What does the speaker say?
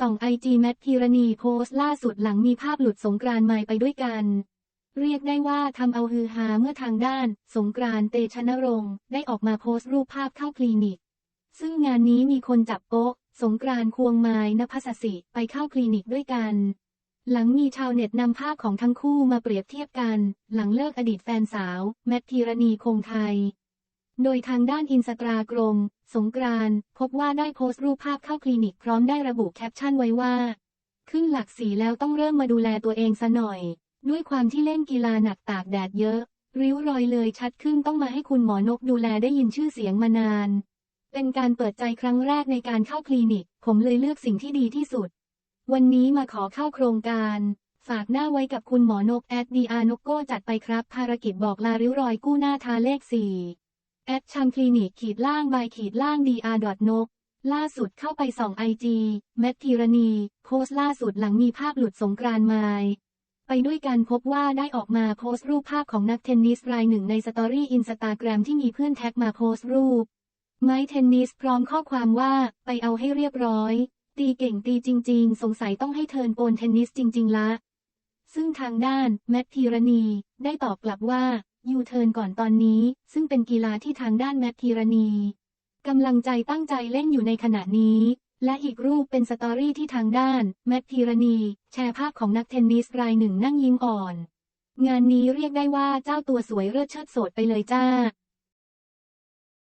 ส่องไอจีแมทพีรณีโพสต์ล่าสุดหลังมีภาพหลุดสงกรานต์ใหม่ไปด้วยกัน เรียกได้ว่าทำเอาฮือฮาเมื่อทางด้าน สงกรานต์เตชะนรงค์ได้ออกมาโพสต์รูปภาพเข้าคลินิก ซึ่งงานนี้มีคนจับโป๊ะ สงกรานต์ควงไม้นภัสสิไปเข้าคลินิกด้วยกัน หลังมีชาวเน็ตนำภาพของทั้งคู่มาเปรียบเทียบกัน หลังเลิกอดีตแฟนสาว แมทพีรณีคงไทย โดยทางด้านอินสตาแกรมสงกรานพบว่าได้โพสต์รูปภาพเข้าคลินิกพร้อมได้ระบุแคปชั่นไว้ว่า ขึ้นหลักสีแล้วต้องเริ่มมาดูแลตัวเองซะหน่อย ด้วยความที่เล่นกีฬาหนักตากแดดเยอะ ริ้วรอยเลยชัดขึ้นต้องมาให้คุณหมอนกดูแลได้ยินชื่อเสียงมานาน เป็นการเปิดใจครั้งแรกในการเข้าคลินิก ผมเลยเลือกสิ่งที่ดีที่สุด วันนี้มาขอเข้าโครงการฝากหน้าไว้กับคุณหมอนกแอดดีอานกโก้จัดไปครับ ภารกิจบอกลาริ้วรอยกู้หน้าทาเลข4 แอดชัมคลินิกขีดล่างบายขีดล่างดีอาร์ดอทนกล่าสุดเข้าไปส่องไอจีแมทธีรณีโพสต์ล่าสุดหลังมีภาพหลุดสงกรานต์มายไปด้วยกันพบว่าได้ออกมาโพสต์รูปภาพของนักเทนนิสรายหนึ่งในสตอรี่อินสตาแกรมที่มีเพื่อนแท็กมาโพสต์รูป ไม้เทนนิสพร้อมข้อความว่าไปเอาให้เรียบร้อย ตีเก่งตีจริง ๆ สงสัยต้องให้เทิร์นโปนเทนนิสจริง ๆ ละ ซึ่งทางด้าน แมทธีรณี ได้ตอบกลับว่ายูเทิร์นก่อนตอนนี้ ซึ่งเป็นกีฬาที่ทางด้านแมทธีรณีกำลังใจตั้งใจเล่นอยู่ในขณะนี้ และอีกรูปเป็นสตอรี่ที่ทางด้าน แมทธีรณี แชร์ภาพของนักเทนนิสรายหนึ่งนั่งยิ้มอ่อน งานนี้เรียกได้ว่าเจ้าตัวสวยเลิศเชิดโสดไปเลยจ้า